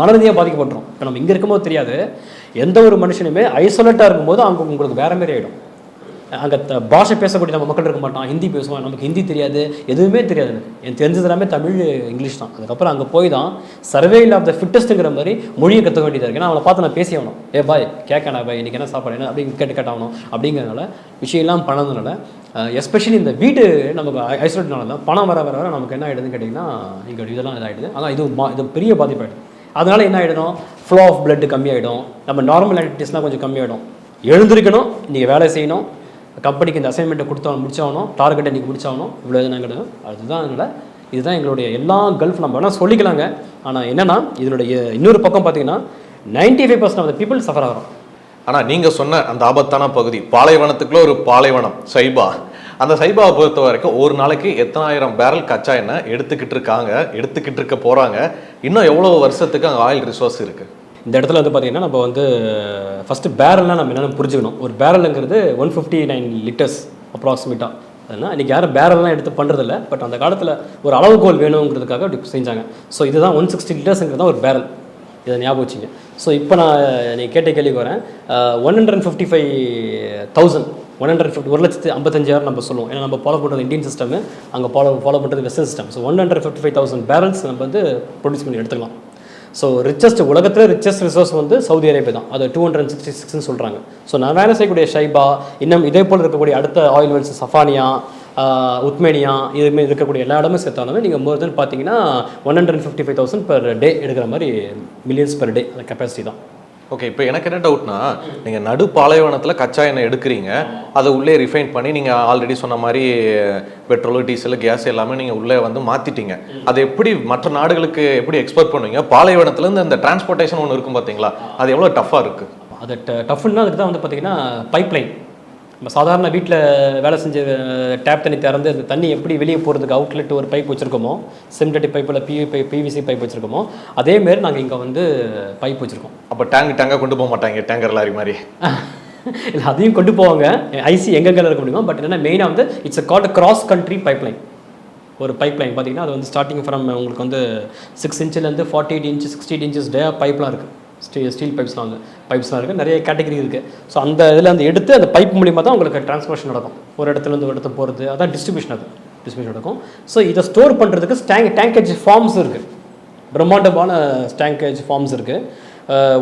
மனரீதியாக பாதிக்கப்பட்டுரும். இப்போ நம்ம இங்கே இருக்கும்போது தெரியாது. எந்த ஒரு மனுஷனுமே ஐசோலேட்டாக இருக்கும்போது அவங்க உங்களுக்கு வேறு மாதிரி ஆகிடும் அங்கே த பாஷை பேசக்கூடிய நம்ம மக்கள் இருக்க மாட்டோம். ஹிந்தி பேசுவான் நமக்கு ஹிந்தி தெரியாது. எதுவுமே தெரியாது. எனக்கு எனக்கு தெரிஞ்சது எல்லாமே தமிழ் இங்கிலீஷ் தான். அதுக்கப்புறம் அங்கே போய் தான் சர்வேயில் ஆஃப் த ஃபிட்டஸ்ட்டுங்கிற மாதிரி மொழியை கற்றுக்க வேண்டியதாக இருக்கு. ஏன்னா அவளை பார்த்து நான் பேசி ஆகணும். ஏ பாய் கேட்கணா பாய் இன்றைக்கி என்ன சாப்பாடு என்ன? அப்படின்னு கேட்டு கேட்டாகணும் அப்படிங்கிறதுனால விஷயம்லாம் பண்ணதுனால எஸ்பெஷலி இந்த வீடு நமக்கு ஐசோலேட்னால தான் பணம் வர வர வர நமக்கு என்ன ஆகிடுதுன்னு கேட்டிங்கன்னா இங்கே இதெல்லாம் இதாகிடுது ஆனால் இது மா- இது பெரிய பாதிப்பாயிடும் அதனால் என்ன ஆகிடும் ஃப்ளோ ஆஃப் blood கம்மியாகிடும் நம்ம நார்மல் ஆக்டிவிட்டீஸ்லாம் கொஞ்சம் கம்மியாகிடும் எழுந்திருக்கணும் நீங்கள் வேலை செய்யணும். கம்பெனிக்கு இந்த அசைன்மெண்ட்டை கொடுத்தாலும் முடிச்சாகணும் டார்கெட்டை இன்றைக்கி முடிச்சாகணும் இவ்வளோ இதுதான் அதுதான் எங்களை இதுதான் எங்களுடைய எல்லா கல்ஃப் நம்ம வேணால் சொல்லிக்கலாங்க. ஆனால் என்னென்னா இதனுடைய இன்னொரு பக்கம் பார்த்தீங்கன்னா 95% five percent of people suffer ஆகிறோம். ஆனால் நீங்கள் சொன்ன அந்த ஆபத்தான பகுதி பாலைவனத்துக்குள்ளே ஒரு பாலைவனம் சைபா. அந்த சைபாவை பொறுத்த வரைக்கும் ஒரு நாளைக்கு எத்தனாயிரம் பேரல் கச்சா எண்ணெய் எடுத்துக்கிட்டு இருக்காங்க எடுத்துக்கிட்டு இருக்க போகிறாங்க இன்னும் எவ்வளோ வருஷத்துக்கு அங்கே ஆயில் ரிசோர்ஸ் இருக்குது இந்த இடத்துல வந்து பார்த்தீங்கன்னா நம்ம வந்து ஃபஸ்ட்டு பேரல்லாம் நம்ம என்னென்னு புரிஞ்சுக்கணும். ஒரு பேரலுங்கிறது ஒன் ஃபிஃப்டி நைன் லிட்டர்ஸ் அப்ராக்சிமேட்டாக அதனால் இன்றைக்கி யாரும் பேரல்லாம் எடுத்து பண்ணுறதில்ல பட் அந்த காலத்தில் ஒரு அளவுகோல் வேணுங்கிறதுக்காக அப்படி செஞ்சாங்க. ஸோ இதுதான் ஒன் சிக்ஸ்டி லிட்டர்ஸுங்கிறது ஒரு பேரல் இதை ஞாபகம் வச்சுங்க. ஸோ இப்போ நான் நீ கேட்ட கேள்விக்கு வரேன். One hundred fifty five thousand one hundred fifty ஒரு லட்சத்து ஐம்பத்தஞ்சாயிரம் நம்ம சொல்லுவோம். ஏன்னா நம்ம ஃபாலோ பண்ணுறது இந்தியன் சிஸ்டம் அங்கே ஃபாலோ ஃபாலோ பண்ணுறது western system so one hundred fifty five thousand barrels நம்ம வந்து ப்ரொடியூஸ் பண்ணி எடுத்துக்கலாம். ஸோ ரிச்சஸ்ட் உலகத்தில் ரிச்சஸ்ட் ரிசோர்ஸ் வந்து சவுதி அரேபியா தான். அது டூ ஹண்ட்ரட் சிக்ஸ்டி சிக்ஸ்னு சொல்கிறாங்க ஸோ நான் வேலை செய்யக்கூடிய ஷைபா இன்னும் இதே போல் இருக்கக்கூடிய அடுத்த ஆயில் வெல்ஸ் சஃபானியா உத்மேனியா இதுமாரி இருக்கக்கூடிய எல்லா இடமும் சேர்த்தாலுமே நீங்கள் மோர் தென் பார்த்தீங்கன்னா one hundred fifty five thousand per day எடுக்கிற மாதிரி மில்லியன்ஸ் பர் டே அந்த கெப்பாசிட்டி தான். ஓகே இப்போ எனக்கு என்ன டவுட்னா நீங்கள் நடு பாலைவனத்தில் கச்சா எண்ணெய் எடுக்கிறீங்க அதை உள்ளே ரிஃபைன் பண்ணி நீங்கள் ஆல்ரெடி சொன்ன மாதிரி பெட்ரோல் டீசல் கேஸ் எல்லாமே நீங்கள் உள்ளே வந்து மாற்றிட்டீங்க அதை எப்படி மற்ற நாடுகளுக்கு எப்படி எக்ஸ்போர்ட் பண்ணுவீங்க? பாலைவனத்துலேருந்து அந்த டிரான்ஸ்போர்ட்டேஷன் ஒன்று இருக்கும் பார்த்தீங்களா அது எவ்வளோ டஃப்பாக இருக்குது அது டஃப்னா அதுக்கு தான் வந்து பார்த்தீங்கன்னா பைப்லைன் நம்ம சாதாரண வீட்டில் வேலை செஞ்ச டேப் தண்ணி திறந்து அந்த தண்ணி எப்படி வெளியே போகிறதுக்கு அவுட்லெட் ஒரு பைப் வச்சுருக்கோமோ சிம்டெட்டிக் பைப்பில் பிவி பைப் பிவிசி பைப் வச்சுருக்கோமோ அதேமாரி நாங்கள் இங்கே வந்து பைப் வச்சுருக்கோம். அப்ப டேங்க் டேங்கா கொண்டு போக மாட்டாங்க டேங்கர் லாரி மாதிரி இல்லை அதையும் கொண்டு போவாங்க. ஐசி எங்கெங்கே இருக்க முடியுமோ பட் என்னென்னா மெயினாக வந்து it's called cross country pipeline ஒரு பைப்லைன் பார்த்தீங்கன்னா அது வந்து ஸ்டார்டிங் ஃப்ரம் உங்களுக்கு வந்து six இன்ச்சிலேருந்து forty eight inch sixty eight inches டே பைப்லாம் இருக்குது ஸ்டீ ஸ்டீல் பைப்ஸ்லாம் வந்து பைப்ஸ்லாம் இருக்குது நிறைய கேட்டகரி இருக்குது ஸோ அந்த இதில் அந்த எடுத்து அந்த பைப் மூலியமாக தான் உங்களுக்கு டிரான்ஸ்மிஷன் நடக்கும். ஒரு இடத்துலேருந்து ஒரு இடத்துக்கு போகிறது அதான் டிஸ்ட்ரிபியூஷன் அது. டிஸ்ட்ரிபியூஷன் நடக்கும். ஸோ இதை ஸ்டோர் பண்ணுறதுக்கு ஸ்டேங்க் டேங்கேஜ் ஃபார்ம்ஸ் இருக்குது பிரம்மாண்டமான ஸ்டேங்கேஜ் ஃபார்ம்ஸ் இருக்குது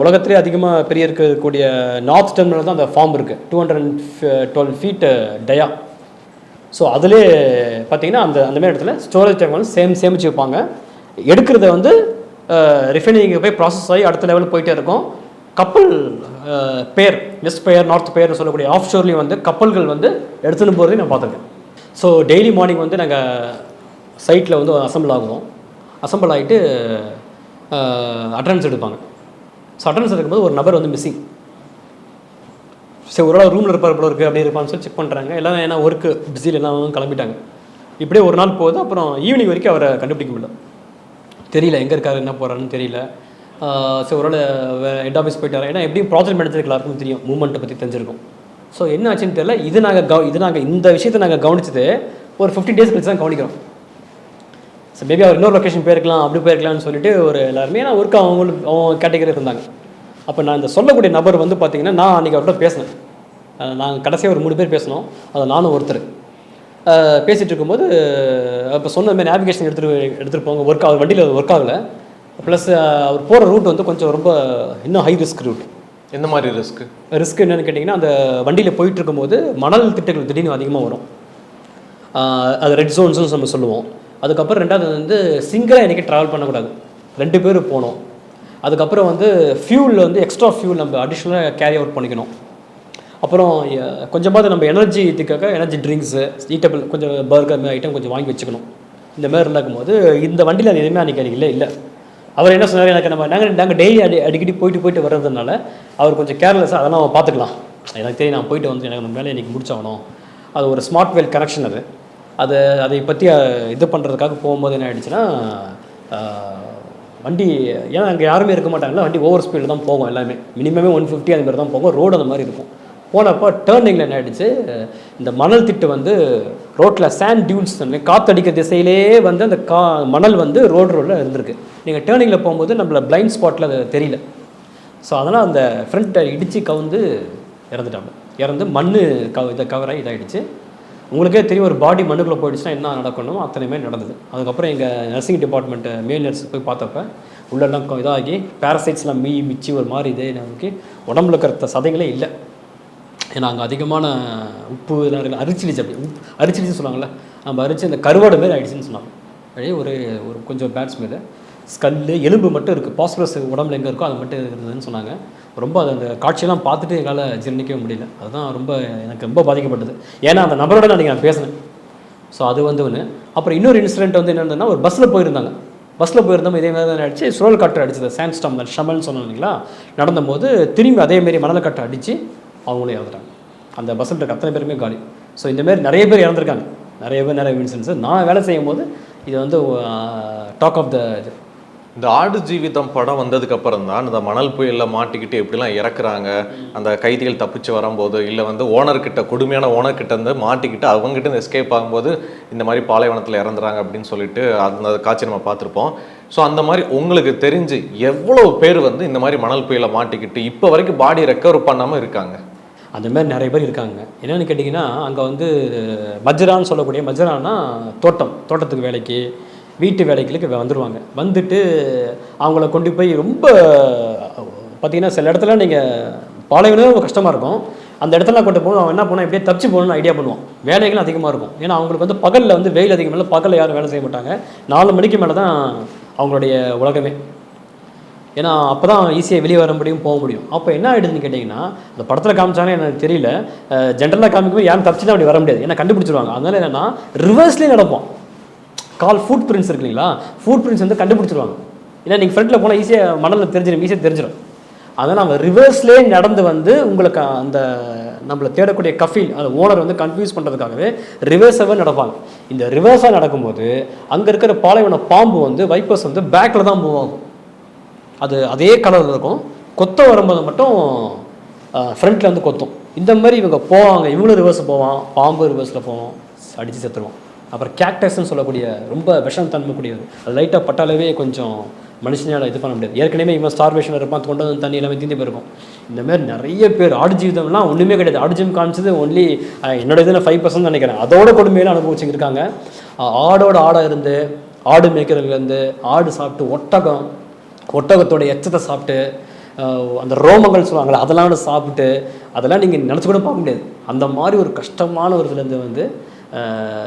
உலகத்திலே அதிகமாக பெரிய இருக்கக்கூடிய நார்த் டெர்மினல் தான் அந்த ஃபார்ம் இருக்குது two hundred and twelve feet dia so அதிலே பார்த்தீங்கன்னா அந்த அந்தமாரி இடத்துல ஸ்டோரேஜ் டேங்க் வந்து சேம் சேமிச்சு வைப்பாங்க. எடுக்கிறத வந்து ரிஃபைனிங் போய் ப்ராசஸ் ஆகி அடுத்த லெவலில் போயிட்டே இருக்கும். கப்பல் பேர் வெஸ்ட் பேர் நார்த் பேர்னு சொல்லக்கூடிய ஆஃப் ஷோர்லேயும் வந்து கப்பல்கள் வந்து எடுத்துன்னு போகிறதையும் நான் பார்த்துருக்கேன். ஸோ டெய்லி மார்னிங் வந்து நாங்கள் சைட்டில் வந்து அசம்பிள் ஆகுவோம். அசம்பிள் ஆகிட்டு அட்டண்டன்ஸ் எடுப்பாங்க. ஸோ அட்டண்டன்ஸ் எடுக்கும்போது ஒரு நபர் வந்து மிஸ்ஸிங் சரி ஒரு நாள் ரூமில் இருப்பார் போல இருக்குது அப்படி இருப்பான்னு சொல்லி செக் பண்ணுறாங்க எல்லாம் ஏன்னா ஒர்க்கு பிஸியில் எல்லாம் கிளம்பிட்டாங்க. இப்படியே ஒரு நாள் போகுது அப்புறம் ஈவினிங் வரைக்கும் அவரை கண்டுபிடிக்க முடியல. தெரியல எங்கே இருக்காரு என்ன போகிறாருன்னு தெரியல. ஸோ சரி ஒரு ஹெட் ஆஃபீஸ் போயிட்டார். ஏன்னா எப்படியும் ப்ராஜெக்ட் மேனேஜருக்கு எல்லாருக்கும் தெரியும் மூமெண்ட்டை பற்றி தெரிஞ்சிருக்கும். ஸோ என்ன ஆச்சுன்னு தெரியல. இது நாங்கள் கவ இது நாங்கள் இந்த விஷயத்தை நாங்கள் கவனிச்சது ஒரு ஃபிஃப்டீன் டேஸ் கழிச்சு தான் கவனிக்கிறோம். ஸோ மேபி அவர் இன்னொரு லொக்கேஷன் போயிருக்கலாம் அப்படி போயிருக்கலாம்னு சொல்லிட்டு ஒரு எல்லாருமே ஏன்னா ஒர்க் அவங்களுக்கு அவங்க கேட்டகரி இருந்தாங்க. அப்போ நான் இந்த சொல்லக்கூடிய நபர் வந்து பார்த்தீங்கன்னா நான் அன்றைக்கி அவர்கிட்ட பேசினேன். நாங்கள் கடைசியாக ஒரு மூணு பேர் பேசினோம். அது நானும் ஒருத்தர். அஹ் பேசிட்டு இருக்கும்போது அப்போ சொன்ன மாதிரி நேவிகேஷன் எடுத்துகிட்டு எடுத்துகிட்டு போங்க ஒர்க் ஆகுது வண்டியில் ஒர்க் ஆகலை. ப்ளஸ் அவர் போகிற ரூட் வந்து கொஞ்சம் ரொம்ப இன்னும் ஹை ரிஸ்க் ரூட் எந்த மாதிரி ரிஸ்க் ரிஸ்க் என்னன்னு கேட்டிங்கன்னா அந்த வண்டியில் போயிட்டு இருக்கும்போது மணல் திட்டுகள் திடீர்னு அதிகமாக வரும். அது ரெட் ஜோன்ஸ்னு நம்ம சொல்லுவோம். அதுக்கப்புறம் ரெண்டாவது வந்து சிங்கிளாக இன்றைக்கி ட்ராவல் பண்ணக்கூடாது. ரெண்டு பேர் போகணும். அதுக்கப்புறம் வந்து ஃபியூல் வந்து எக்ஸ்ட்ரா ஃபியூல் நம்ம அடிஷ்னலாக கேரி அவுட் பண்ணிக்கணும். அப்புறம் கொஞ்சமாவது நம்ம எனர்ஜி இதுக்காக எனர்ஜி ட்ரிங்க்ஸு ஈட்டபிள் கொஞ்சம் பர்கர் ஐட்டம் கொஞ்சம் வாங்கி வச்சுக்கணும். இந்த மாதிரி இருந்தாக்கும் போது இந்த வண்டியில் அது எதுவுமே அன்றைக்கி இல்லை இல்லை. அவர் என்ன சொன்னார்? எனக்கு நம்ம நாங்கள் நாங்கள் டெய்லி அடி அடிக்கடி போயிட்டு போயிட்டு வர்றதுனால அவர் கொஞ்சம் கேர்லெஸ்ஸாக அதெல்லாம் அவன் பார்த்துக்கலாம். எனக்கு தெரியும் நான் போயிட்டு வந்து எனக்கு நம்ம இன்றைக்கி முடிச்சாகணும். அது ஒரு ஸ்மார்ட் வெல் கனெக்ஷன் அது. அது அதை பற்றி இது பண்ணுறதுக்காக போகும்போது என்ன ஆகிடுச்சுன்னா வண்டி ஏன்னா அங்கே யாருமே இருக்க மாட்டாங்கல்ல வண்டி ஓவர் ஸ்பீடில் தான் போகும் எல்லாமே. மினிமமே ஒன் ஃபிஃப்டி அது மாதிரி தான் போகும். ரோடு அந்த மாதிரி இருக்கும். போனப்போ டேர்னிங்கில் என்ன ஆகிடுச்சு இந்த மணல் திட்டு வந்து ரோட்டில் சேண்ட் டியூன்ஸ் காத்தடிக்கிற திசையிலே வந்து அந்த கா மணல் வந்து ரோடு ரோடில் இருந்திருக்கு. நீங்கள் டேர்னிங்கில் போகும்போது நம்மள பிளைண்ட் ஸ்பாட்டில் அது தெரியல. ஸோ அதனால் அந்த ஃப்ரண்ட்டை இடித்து கவுந்து இறந்துட்டாங்க. இறந்து மண் கவ இதை கவராக இதாகிடுச்சு உங்களுக்கே தெரியும் ஒரு பாடி மண்ணுக்குள்ளே போயிடுச்சுன்னா என்ன நடக்கணுமோ அத்தனையுமே நடந்தது. அதுக்கப்புறம் எங்கள் நர்சிங் டிபார்ட்மெண்ட்டு மேல் நர்ஸ் போய் பார்த்தப்ப உள்ளெல்லாம் இதாகி பேரசைட்ஸ்லாம் மீ மிச்சி ஒரு மாதிரி இதே நமக்கு உடம்புல இருக்கிற சதைகளே இல்லை. ஏன்னா அங்கே அதிகமான உப்பு இதெல்லாம் இருக்குது அரிச்சிடுச்சு அப்படி உப்பு அரிச்சிடுச்சு சொல்லுவாங்கள்ல நம்ம அரிச்சு அந்த கருவாடு மாரி ஆகிடுச்சின்னு சொன்னாங்க. அப்படியே ஒரு ஒரு கொஞ்சம் பேட்ஸ் மேலே. ஸ்கல்லு எலும்பு மட்டும் இருக்குது பாஸ்பரஸ் உடம்புல எங்கே இருக்கோ அது மட்டும் இருந்ததுன்னு சொன்னாங்க. ரொம்ப அது அந்த காட்சியெல்லாம் பார்த்துட்டு எங்களால் ஜீர்ணிக்கவே முடியல. அதுதான் ரொம்ப எனக்கு ரொம்ப பாதிக்கப்பட்டது. ஏன்னா அந்த நபரோட நான் நான் பேசினேன். ஸோ அது வந்து ஒன்று அப்புறம் இன்னொரு இன்சிடென்ட் வந்து என்னன்னா ஒரு பஸ்ஸில் போயிருந்தாங்க. பஸ்ஸில் போயிருந்தோம் இதே மாதிரி தான் அடிச்சு சுழல் காற்று அடிச்சது. சாண்ட் ஸ்டாம் ஷமல்னு சொன்னோம் இல்லைங்களா? நடந்தபோது திரும்பி அதேமாரி மணல் காற்று அடித்து அவங்களும் இறந்துட்டாங்க. அந்த பஸ்ஸில் இருக்க அத்தனை பேருமே காலி. ஸோ இந்தமாரி நிறைய பேர் இறந்துருக்காங்க. நிறைய பேர் நிறைய இன்சிடென்ட்ஸ் நான் வேலை செய்யும் போது இது வந்து டாக் ஆஃப் த இது. இந்த ஆடு ஜீவிதம் படம் வந்ததுக்கு அப்புறம் தான் இந்த மணல் புயலில் மாட்டிக்கிட்டு எப்படிலாம் இறக்குறாங்க அந்த கைதிகள் தப்பிச்சு வரும்போது இல்லை வந்து ஓனர்கிட்ட கொடுமையான ஓனர்கிட்ட இருந்து மாட்டிக்கிட்டு அவங்ககிட்ட இந்த எஸ்கேப் ஆகும்போது இந்த மாதிரி பாலைவனத்தில் இறந்துறாங்க அப்படின்னு சொல்லிட்டு அந்த காட்சி நம்ம பார்த்துருப்போம். ஸோ அந்த மாதிரி உங்களுக்கு தெரிஞ்சு எவ்வளோ பேர் வந்து இந்த மாதிரி மணல் புயலை மாட்டிக்கிட்டு இப்போ வரைக்கும் பாடி ரெக்கவர் பண்ணாமல் இருக்காங்க? அந்த மாதிரி நிறைய பேர் இருக்காங்க. என்னென்னு கேட்டிங்கன்னா அங்கே வந்து மஜ்ரான்னு சொல்லக்கூடிய மஜ்ரான்னா தோட்டம் தோட்டத்துக்கு வேலைக்கு வீட்டு வேலைகளுக்கு வந்துடுவாங்க வந்துட்டு அவங்கள கொண்டு போய் ரொம்ப பார்த்தீங்கன்னா சில இடத்துல நீங்கள் பாலைவனம் ரொம்ப கஷ்டமாக இருக்கும். அந்த இடத்துல கொண்டு போகணும் அவன் என்ன பண்ணுவான் இப்படியே தப்பிச்சு போகணும்னு ஐடியா பண்ணுவான். வேலைகள் அதிகமாக இருக்கும். ஏன்னா அவங்களுக்கு வந்து பகலில் வந்து வெயில் அதிகம் இல்லை பகலில் யாரும் வேலை செய்ய மாட்டாங்க. நாலு மணிக்கு மேலே தான் அவங்களுடைய உலகமே. ஏன்னா அப்போ தான் ஈஸியாக வெளியே வர முடியும் போக முடியும். அப்போ என்ன ஆகிடுதுன்னு கேட்டிங்கன்னா இந்த படத்தில் காமிச்சாங்க எனக்கு தெரியல. ஜென்ரலாக காமிக்கும்போது யாரும் தப்பிச்சு தான் அப்படி வர முடியாது. ஏன்னா கண்டுபிடிச்சிருவாங்க. அதனால என்னென்னா ரிவர்ஸ்லேயே நடப்போம். கால் ஃபுட் பிரிண்ட்ஸ் இருக்கு இல்லைங்களா? ஃபுட் பிரிண்ட்ஸ் வந்து கண்டுபிடிச்சிருவாங்க. ஏன்னா நீங்கள் ஃப்ரெண்டில் போனால் ஈஸியாக மணலில் தெரிஞ்சிடும் ஈஸியாக தெரிஞ்சிடும் அதனால் நம்ம ரிவர்ஸ்லேயே நடந்து வந்து உங்களுக்கு அந்த நம்மளை தேடக்கூடிய கஃபீல் அந்த ஓனர் வந்து கன்ஃபியூஸ் பண்ணுறதுக்காகவே ரிவர்ஸாகவே நடப்பாங்க. இந்த ரிவர்ஸாக நடக்கும்போது அங்கே இருக்கிற பாலைவன பாம்பு வந்து வைப்பர்ஸ் வந்து பேக்கில் தான் மூவ் ஆகும். அது அதே கலரில் இருக்கும். கொத்த வரும்போது மட்டும் ஃப்ரண்ட்டில் வந்து கொத்தும். இந்த மாதிரி இவங்க போவாங்க. இவங்களும் ரிவர்ஸ் போவான். பாம்பு ரிவர்ஸில் போவோம் அடித்து செத்துருவோம் அப்புறம் கேக்டஸ்ன்னு சொல்லக்கூடிய ரொம்ப விஷம் தன்மை கூடியது அது லைட்டாக பட்டாலவே கொஞ்சம் மனுஷனால் இது பண்ண முடியாது. ஏற்கனவே இவன் ஸ்டார்வேஷன் இருப்பான் கொண்டு வந்து தண்ணி எல்லாமே தீந்து போயிருக்கும். இந்த மாதிரி நிறைய பேர் ஆடு ஜீவிதம்லாம் ஒன்றுமே கிடையாது. ஆடு ஜீவம் காமிச்சது ஒன்லி என்னோட இதில் ஃபைவ் பர்சன்ட் நினைக்கிறேன். அதோட கொடுமையில அனுபவிச்சுங்க இருக்காங்க. ஆடோட ஆடாக இருந்து ஆடு மேய்க்கிறதுலேருந்து ஆடு சாப்பிட்டு ஒட்டகம் ஒட்டகத்தோட எச்சத்தை சாப்பிட்டு அந்த ரோமங்கள் சொல்லுவாங்கள்ல அதெல்லாம் சாப்பிட்டு அதெல்லாம் நீங்கள் நினச்சி கூட பார்க்க முடியாது. அந்த மாதிரி ஒரு கஷ்டமான ஒரு இதுலேருந்து வந்து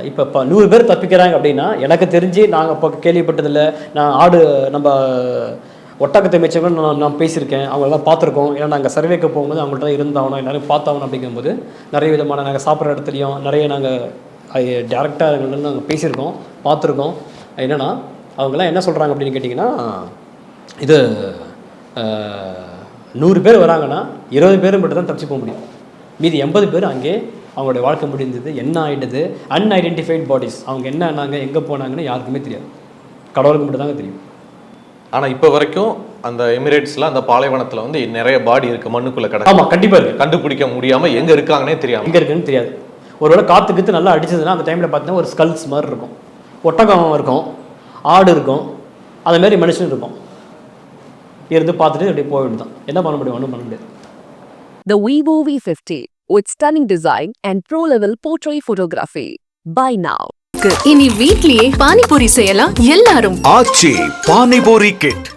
இப்போ இப்போ நூறு பேர் தப்பிக்கிறாங்க அப்படின்னா எனக்கு தெரிஞ்சு நாங்கள் இப்போ கேள்விப்பட்டதில்லை. நான் ஆடு நம்ம ஒட்டகத்தை மேய்ச்சவங்க நான் நான் பேசியிருக்கேன். அவங்களெல்லாம் பார்த்துருக்கோம். ஏன்னா நாங்கள் சர்வேக்கு போகும்போது அவங்கள்ட்ட தான் இருந்தாகணும் எல்லாரும் பார்த்தாகணும் அப்படிங்கும்போது நிறைய விதமான நாங்கள் சாப்பிட்ற இடத்துலையும் நிறைய நாங்கள் டேரெக்டாக நாங்கள் பேசியிருக்கோம் பார்த்துருக்கோம். என்னென்னா அவங்கெல்லாம் என்ன சொல்கிறாங்க அப்படின்னு கேட்டிங்கன்னா இது நூறு பேர் வராங்கன்னா இருபது பேர் மட்டும் தான் தப்பிச்சு போக முடியும். மீதி எண்பது பேர் அங்கே அவங்களுடைய வாழ்க்கை முடிந்தது என்ன ஆயிடுது அன்ஐடென்டிஃபைட் பாடிஸ் அவங்க என்ன ஆனாங்க எங்கே போனாங்கன்னு யாருக்குமே தெரியாது. கடவுளுக்கு மட்டும் தாங்க தெரியும். ஆனா இப்போ வரைக்கும் அந்த எமிரேட்ஸ்ல அந்த பாலைவனத்துல வந்து நிறைய பாடி இருக்கு மண்ணுக்குள்ள கிடக்கு. ஆமாம் கண்டிப்பாக இருக்கு. கண்டுபிடிக்க முடியாம எங்க இருக்காங்கன்னே தெரியாம. எங்கே இருக்குன்னு தெரியாது. ஒருவேளை காற்று கீத்து நல்லா அடிச்சதுன்னா அந்த டைமில் பார்த்தீங்கன்னா ஒரு ஸ்கல்ஸ் மாதிரி இருக்கும். ஒட்டகம் இருக்கும். ஆடு இருக்கும். அதே மாதிரி மனுஷன் இருக்கும். இருந்து பார்த்துட்டு அப்படியே போக வேண்டியதான் என்ன பண்ண முடியும்? ஒன்றும் பண்ண முடியாது. The Vivo V50 with stunning design and pro-level portrait photography. Buy now. இனி வீட்லயே பானிபூரி செய்யலாம் எல்லாரும் ஆச்சி பானிபூரி கிட்